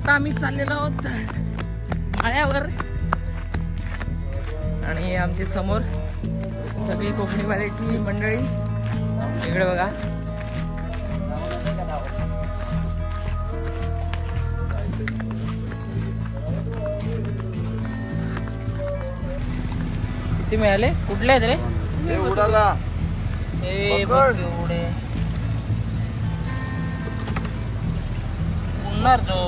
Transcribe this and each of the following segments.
आता आम्ही चाललेलो आहोत आळ्यावर. आणि आमचे समोर सगळी कोकणीवाल्याची मंडळी. इकडे बघा. किती मिळाले? कुठले आहेत रे? हे ए एवढे उडणार तो.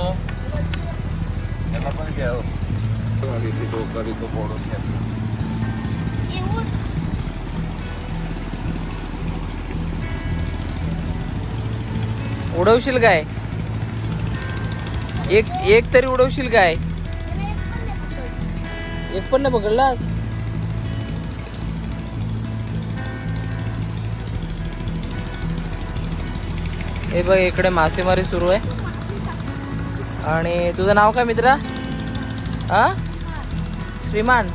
त्याला पण घ्या डोका बिको फोडून घ्या. उडवशील काय? एक एक तरी उडवशील काय? एक पण नाही पकडलास? हे बघ इकडे मासेमारी सुरू आहे. आणि तुझं नाव काय मित्रा? हा? श्रीमान.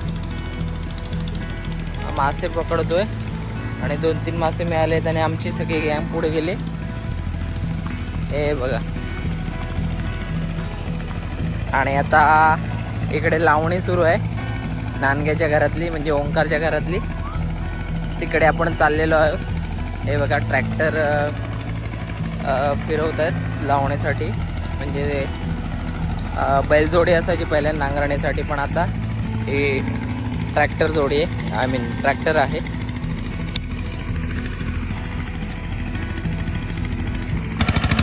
मासे पकडतोय. आणि दोन तीन मासे मिळाले आणि आमची सगळी गँग पुढे गेले. हे बघा. आणि आता इकडे लावणी सुरू आहे. नानग्याच्या घरातली म्हणजे ओंकारच्या घरातली. तिकडे आपण चाललेलो आहोत. हे बघा ट्रॅक्टर फिरवत आहेत लावण्यासाठी म्हणजे बैलजोडी असायची पहिल्या नांगरण्यासाठी पण आता ही ट्रॅक्टर जोडी आहे. आय मीन ट्रॅक्टर आहे.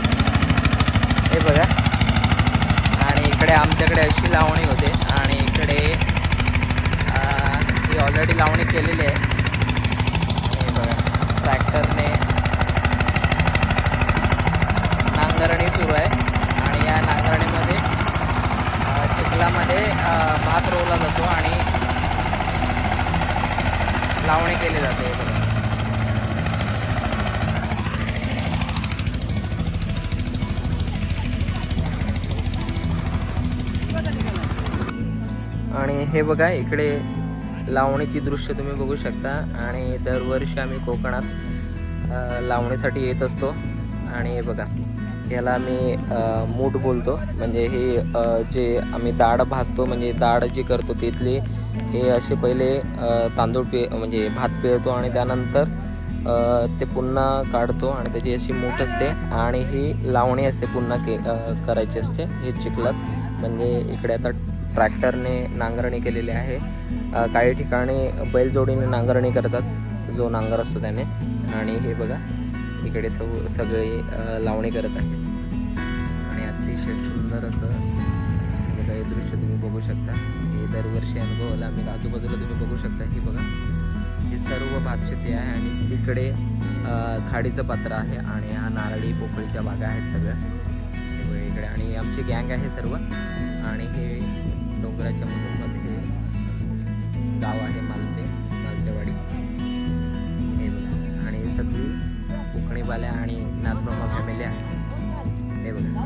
हे बघा. आणि इकडे आमच्याकडे अशी लावणी होते. आणि इकडे ही ऑलरेडी लावणी केलेली आहे हे बघा ट्रॅक्टरने नांगरणी सुरू आहे आणि या नांगरणीमध्ये अं, चिखलामध्ये अं, भात रोवला जातो आणि लावणी केली जाते हे बघा आणि हे बघा इकडे लावणीची दृश्य तुम्ही बघू शकता. आणि दरवर्षी आम्ही कोकणात लावणीसाठी येत असतो. आणि हे बघा याला आम्ही मूठ बोलतो. म्हणजे हे जे आम्ही डाळ भाजतो म्हणजे डाळ जी करतो तिथली हे असे पहिले तांदूळ पे म्हणजे भात पिळतो आणि त्यानंतर ते पुन्हा काढतो आणि त्याची अशी मूठ असते. आणि ही लावणी असते पुन्हा के करायची असते हे चिखलात. म्हणजे इकडे आता ट्रॅक्टरने नांगरणी केलेली आहे. काही ठिकाणी बैलजोडीने नांगरणी करतात. जो नांगर असतो त्याने. आणि हे बघा इकडे सग सगळे लावणी करत आहे. आणि अतिशय सुंदर असं हे काही दृश्य तुम्ही बघू शकता. हे दरवर्षी अनुभवाला आम्ही. आजूबाजूला तुम्ही बघू शकता. हे बघा हे सर्व भातशेती आहे आणि तिकडे खाडीचं पात्र आहे आणि हा नारळी पोकळीच्या बागा आहेत सगळ्या. इकडे. आणि आमची गँग आहे सर्व. आणि हे डोंगराच्या मधोमध हे गाव आहे मालते मालतेवाडी. हे बघा. आणि हे सगळी कोकणीवाल्या आणि नाथब्रह्मा फॅमिली आहे. हे बघा.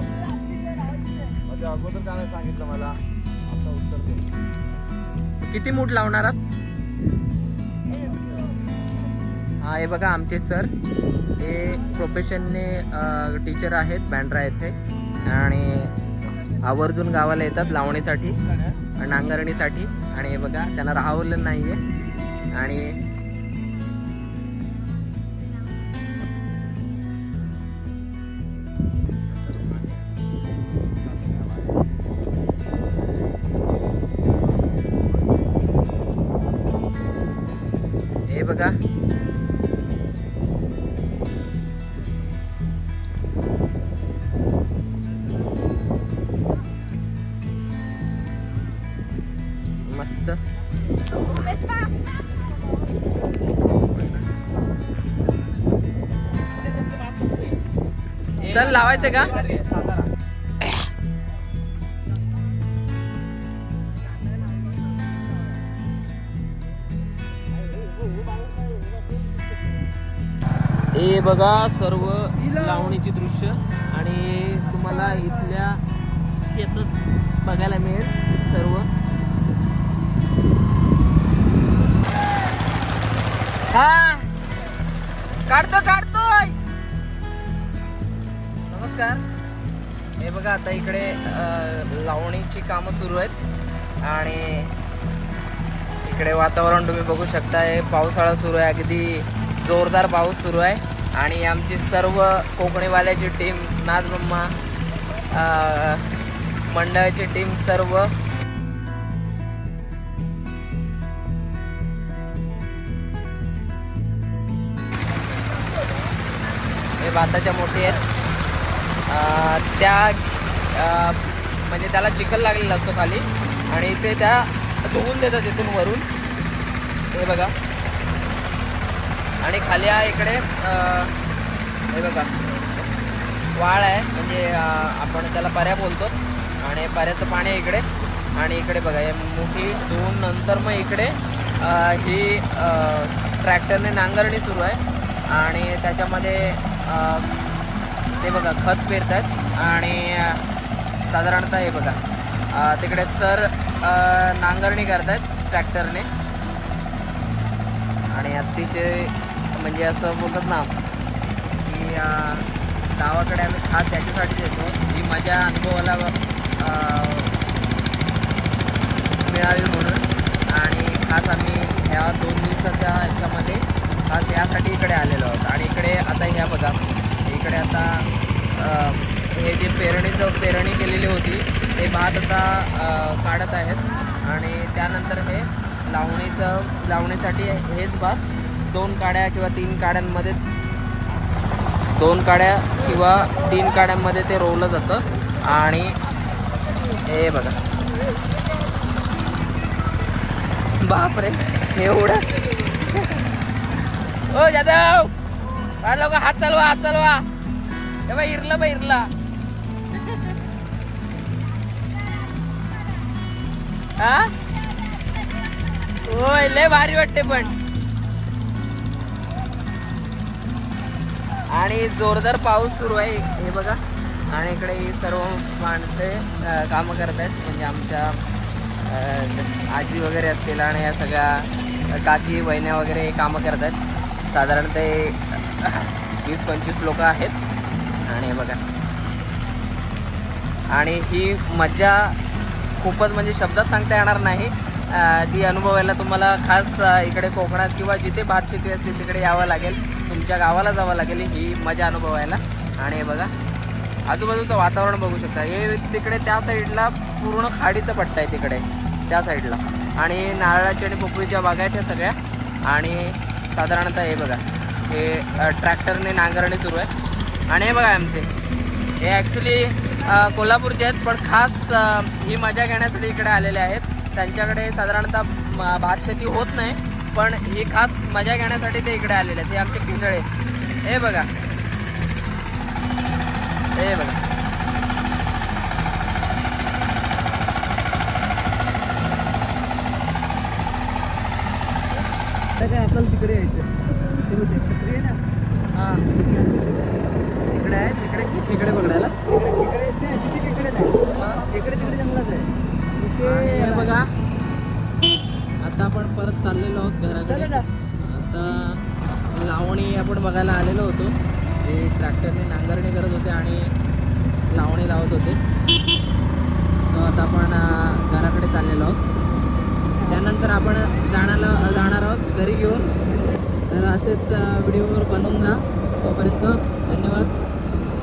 म्हणजे अगोदर काय सांगितलं मला? आता उत्तर किती मूठ लावणार आहात? हा हे बघा आमचे सर. हे प्रोफेशनने टीचर आहेत बँड्रा येथे. आणि आवर्जून गावाला येतात लावणीसाठी नांगरणीसाठी. आणि हे बघा त्यांना राहवलं नाही आहे आणि हे बघा चल लावायचं का? हे बघा सर्व लावणीची दृश्य आणि तुम्हाला इथल्या शेतात बघायला मिळेल सर्व. हा. काढतो काढतोय. नमस्कार. हे बघा आता इकडे लावणीची कामं सुरू आहेत. आणि इकडे वातावरण तुम्ही बघू शकताय पावसाळा सुरू आहे अगदी जोरदार पाऊस सुरू आहे. आणि आमची सर्व कोकणीवाल्याची टीम नाचब्रह्मा अ, मंडळाची टीम सर्व भाताच्या मोठी आहेत. त्या म्हणजे त्याला चिखल लागलेला असतो खाली. आणि ते त्या धुवून देतात इथून वरून. हे बघा. आणि खाली आहे इकडे हे बघा. वाळ आहे. म्हणजे आपण त्याला पऱ्या बोलतो. आणि पऱ्याचं पाणी आहे इकडे. आणि इकडे बघा हे मोठी धुवून नंतर मग इकडे ही ट्रॅक्टरने नांगरणी सुरू आहे. आणि त्याच्यामध्ये ते बघा खत पेरतात आणि साधारणतः हे बघा तिकडे सर नांगरणी नांगरणी करतात ट्रॅक्टरने. आणि अतिशय म्हणजे असं बोलतात ना की गावाकडे आम्ही खास याच्यासाठी येतो ही माझ्या अनुभवाला मिळावी म्हणून. आणि खास आम्ही ह्या दोन दिवसाच्या ह्याच्यामध्ये खास यासाठी इकडे आलेलो आहोत. आणि इकडे आता ह्या बघा इकडे आता हे जे पेरणीचं पेरणी केलेली होती ते भात आता काढत आहेत. आणि त्यानंतर हे लावणीचं लावणीसाठी हेच भात दोन काड्या किंवा तीन काड्यांमध्ये दोन काड्या किंवा तीन काड्यांमध्ये ते रोवलं जातं. आणि हे बघा. बापरे एवढं ओ जाधव! पाहिलं का हात चालवा हात चालवा. हे बाई इरला बाई इरला. हा? होय लय भारी वाटते पण. आणि जोरदार पाऊस सुरू आहे हे बघा. आणि इकडे ही सर्व माणसे काम कामं करत आहेत म्हणजे आमच्या आजी वगैरे असतील आणि या सगळ्या काकी बहिण्या वगैरे कामं करत आहेत साधारणतः वीस पंचवीस लोक आहेत. आणि बघा. आणि ही मज्जा खूपच म्हणजे शब्दात सांगता येणार नाही. ती अनुभवायला तुम्हाला खास इकडे कोकणात किंवा जिथे भात शेती असते तिकडे यावं लागेल. तुमच्या गावाला जावं लागेल ही मजा अनुभवायला. आणि हे बघा. आजूबाजूचं वातावरण बघू शकता. हे तिकडे त्या साईडला पूर्ण खाडीचा पट्टा आहे तिकडे. त्या साईडला. आणि नारळाची आणि पोपळीच्या बागा आहेत त्या सगळ्या. आणि साधारणतः हे बघा हे ट्रॅक्टरने नांगरणी सुरू आहे. आणि हे बघा आमचे. हे ॲक्च्युली कोल्हापूरचे आहेत पण खास ही मजा घेण्यासाठी इकडे आलेले आहेत. त्यांच्याकडे साधारणतः भात शेती होत नाही पण ही खास मजा घेण्यासाठी ते इकडे आलेले आहेत. हे आमचे किंजळे हे बघा. हे बघा. काय आपल्याला तिकडे यायचं ते आहे ना. हां. इकडे आहे तिकडे इकडे बघायला. तिकडे ते तिथे तिकडे नाही. इकडे तिकडे जंगलात आहे. इथे बघा. आता आपण परत चाललेलो आहोत घराकडे. आता लावणी आपण बघायला आलेलो होतो. ते ट्रॅक्टरने नांगरणी करत होते आणि लावणी लावत होते. सो आता आपण घराकडे चाललेलो आहोत. त्यानंतर आपण जाणार जाणार आहोत घरी घेऊन. तर असेच व्हिडिओवर बनवून जा. तोपर्यंत धन्यवाद.